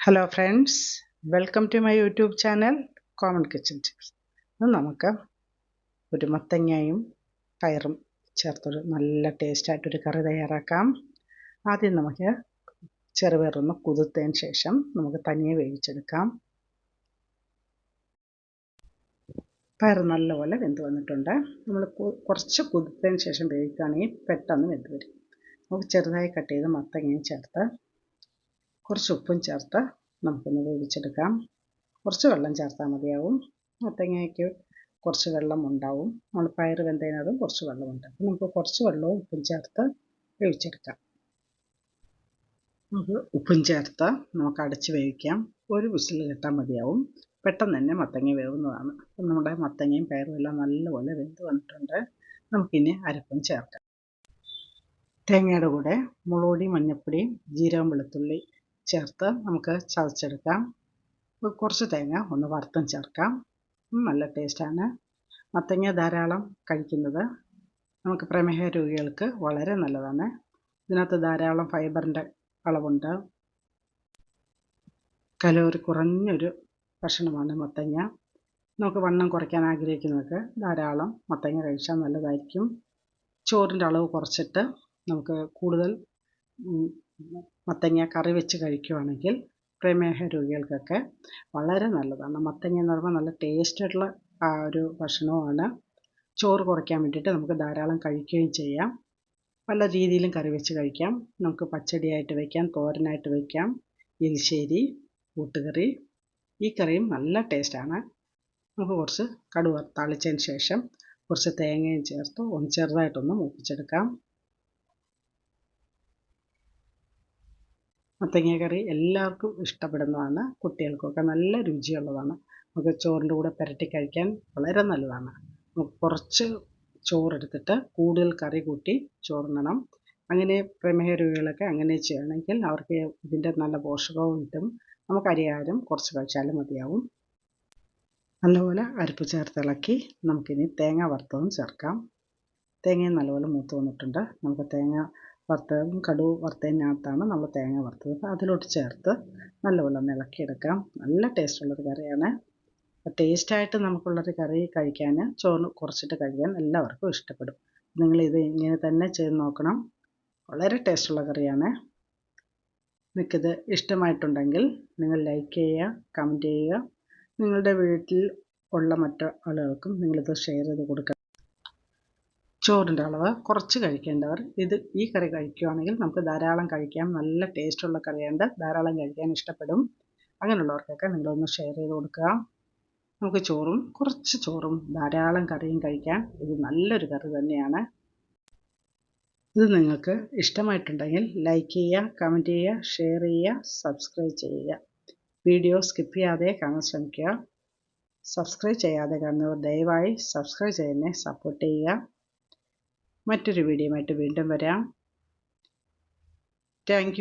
Hello friends welcome to my YouTube channel common kitchen tips ഇന്ന് നമുക്ക് ഒരു മത്തങ്ങയും പയറും ചേർത്തൊരു നല്ല ടേസ്റ്റായിട്ടൊരു കറി തയ്യാറാക്കാം. ആദ്യം നമുക്ക് ചെറുപയറൊന്ന് കുതിർത്തതിന് ശേഷം നമുക്ക് തനിയെ വേവിച്ചെടുക്കാം. പയർ നല്ലപോലെ വെന്ത് വന്നിട്ടുണ്ട്. നമ്മൾ കുറച്ച് കുതിർത്തതിന് ശേഷം വേവിക്കുകയാണെങ്കിൽ പെട്ടെന്ന് വെന്ത് വരും. നമുക്ക് ചെറുതായി കട്ട് ചെയ്ത് മത്തങ്ങയും ചേർത്ത് കുറച്ച് ഉപ്പും ചേർത്ത് നമുക്കൊന്ന് വേവിച്ചെടുക്കാം. കുറച്ച് വെള്ളം ചേർത്താൽ മതിയാവും. മത്തങ്ങയ്ക്ക് കുറച്ച് വെള്ളം ഉണ്ടാവും. നമ്മൾ പയർ വെന്തതിനകത്തും കുറച്ച് വെള്ളമുണ്ട്. അപ്പം നമുക്ക് കുറച്ച് വെള്ളവും ഉപ്പും ചേർത്ത് വേവിച്ചെടുക്കാം. നമുക്ക് ഉപ്പും ചേർത്ത് നമുക്ക് അടച്ച് വേവിക്കാം. ഒരു വിസിൽ കിട്ടാൻ മതിയാവും. പെട്ടെന്ന് തന്നെ മത്തങ്ങ വേവുന്നതാണ്. അപ്പം നമ്മുടെ മത്തങ്ങയും പയറും എല്ലാം നല്ലപോലെ വെന്ത് വന്നിട്ടുണ്ട്. നമുക്കിനി അരപ്പും ചേർക്കാം. തേങ്ങയുടെ കൂടെ മുളകുപൊടി മഞ്ഞൾപ്പൊടി ജീരകം വെളുത്തുള്ളി ചേർത്ത് നമുക്ക് ചതച്ചെടുക്കാം. കുറച്ച് തേങ്ങ ഒന്ന് വറുത്തും ചേർക്കാം. നല്ല ടേസ്റ്റാണ് മത്തങ്ങ ധാരാളം കഴിക്കുന്നത്. നമുക്ക് പ്രമേഹ രോഗികൾക്ക് വളരെ നല്ലതാണ്. ഇതിനകത്ത് ധാരാളം ഫൈബറിന്റെ അളവുണ്ട്. കലോറി കുറഞ്ഞൊരു ഭക്ഷണമാണ് മത്തങ്ങ. നമുക്ക് വണ്ണം കുറയ്ക്കാൻ ആഗ്രഹിക്കുന്നവർക്ക് ധാരാളം മത്തങ്ങ കഴിച്ചാൽ നല്ലതായിരിക്കും. ചോറിന്റെ അളവ് കുറച്ചിട്ട് നമുക്ക് കൂടുതൽ മത്തങ്ങ കറി വെച്ച് കഴിക്കുകയാണെങ്കിൽ പ്രമേഹ രോഗികൾക്കൊക്കെ വളരെ നല്ലതാണ്. മത്തങ്ങ എന്ന് പറയുമ്പോൾ നല്ല ടേസ്റ്റായിട്ടുള്ള ആ ഒരു ഭക്ഷണമാണ് ചോറ് കുറയ്ക്കാൻ വേണ്ടിയിട്ട് നമുക്ക് ധാരാളം കഴിക്കുകയും ചെയ്യാം. പല രീതിയിലും കറി വെച്ച് കഴിക്കാം. നമുക്ക് പച്ചടിയായിട്ട് വയ്ക്കാം തോരനായിട്ട് വയ്ക്കാം എലിശ്ശേരി കൂട്ടുകറി. ഈ കറിയും നല്ല ടേസ്റ്റാണ് നമുക്ക് കുറച്ച് കടുവ തളിച്ചതിന് ശേഷം കുറച്ച് തേങ്ങയും ചേർത്ത് ഒന്ന് ചെറുതായിട്ടൊന്ന് മൂപ്പിച്ചെടുക്കാം. മത്തങ്ങ കറി എല്ലാവർക്കും ഇഷ്ടപ്പെടുന്നതാണ് കുട്ടികൾക്കൊക്കെ നല്ല രുചിയുള്ളതാണ്. നമുക്ക് ചോറിന്റെ കൂടെ പുരട്ടി കഴിക്കാൻ വളരെ നല്ലതാണ്. നമുക്ക് കുറച്ച് ചോറെടുത്തിട്ട് കൂടുതൽ കറി കൂട്ടി ചോറുണ്ണണം അങ്ങനെ പ്രമേഹ രോഗികളൊക്കെ അങ്ങനെ ചെയ്യണമെങ്കിൽ അവർക്ക് ഇതിന്റെ നല്ല പോഷകവും കിട്ടും. നമുക്ക് അരിയാരും കുറച്ച് കഴിച്ചാലും മതിയാവും. നല്ലപോലെ അരിപ്പ് ചേർത്തിളക്കി നമുക്കിനി തേങ്ങ വറുത്തതും ചേർക്കാം. തേങ്ങയും നല്ലപോലെ മൂത്ത് വന്നിട്ടുണ്ട്. നമുക്ക് തേങ്ങ വറുത്തതും കടുക് വറുത്തതിനകത്താണ് നമ്മൾ തേങ്ങ വറുത്തത്. അതിലോട്ട് ചേർത്ത് നല്ലപോലെ ഇളക്കിയെടുക്കാം. നല്ല ടേസ്റ്റുള്ളൊരു കറിയാണ്. ടേസ്റ്റായിട്ട് നമുക്കുള്ളൊരു കറി കഴിക്കാൻ ചോറ് കുറച്ചിട്ട് കഴിക്കാൻ എല്ലാവർക്കും ഇഷ്ടപ്പെടും. നിങ്ങളിത് ഇങ്ങനെ തന്നെ ചെയ്ത് നോക്കണം. വളരെ ടേസ്റ്റുള്ള കറിയാണ്. നിങ്ങൾക്കിത് ഇഷ്ടമായിട്ടുണ്ടെങ്കിൽ നിങ്ങൾ ലൈക്ക് ചെയ്യുക കമന്റ് ചെയ്യുക. നിങ്ങളുടെ വീട്ടിൽ ഉള്ള മറ്റു ആളുകൾക്കും നിങ്ങളിത് ഷെയർ ചെയ്ത് കൊടുക്കുക. ചോറിന്റെ അളവ് കുറച്ച് കഴിക്കേണ്ടവർ ഇത് ഈ കറി കഴിക്കുകയാണെങ്കിൽ നമുക്ക് ധാരാളം കഴിക്കാം. നല്ല ടേസ്റ്റുള്ള കറിയുണ്ട്. ധാരാളം കഴിക്കാൻ ഇഷ്ടപ്പെടും. അങ്ങനെയുള്ളവർക്കൊക്കെ നിങ്ങളൊന്ന് ഷെയർ ചെയ്ത് കൊടുക്കുക. നമുക്ക് ചോറും കുറച്ച് ചോറും ധാരാളം കറിയും കഴിക്കാം. ഇത് നല്ലൊരു കറി തന്നെയാണ്. ഇത് നിങ്ങൾക്ക് ഇഷ്ടമായിട്ടുണ്ടെങ്കിൽ ലൈക്ക് ചെയ്യുക കമന്റ് ചെയ്യുക ഷെയർ ചെയ്യുക സബ്സ്ക്രൈബ് ചെയ്യുക. വീഡിയോ സ്കിപ്പ് ചെയ്യാതെ കാണാൻ ശ്രമിക്കുക. സബ്സ്ക്രൈബ് ചെയ്യാതെ കാണുന്നവർ ദയവായി സബ്സ്ക്രൈബ് ചെയ്യുന്നതിനെ സപ്പോർട്ട് ചെയ്യുക. മറ്റൊരു വീഡിയോയുമായിട്ട് വീണ്ടും വരാം. താങ്ക്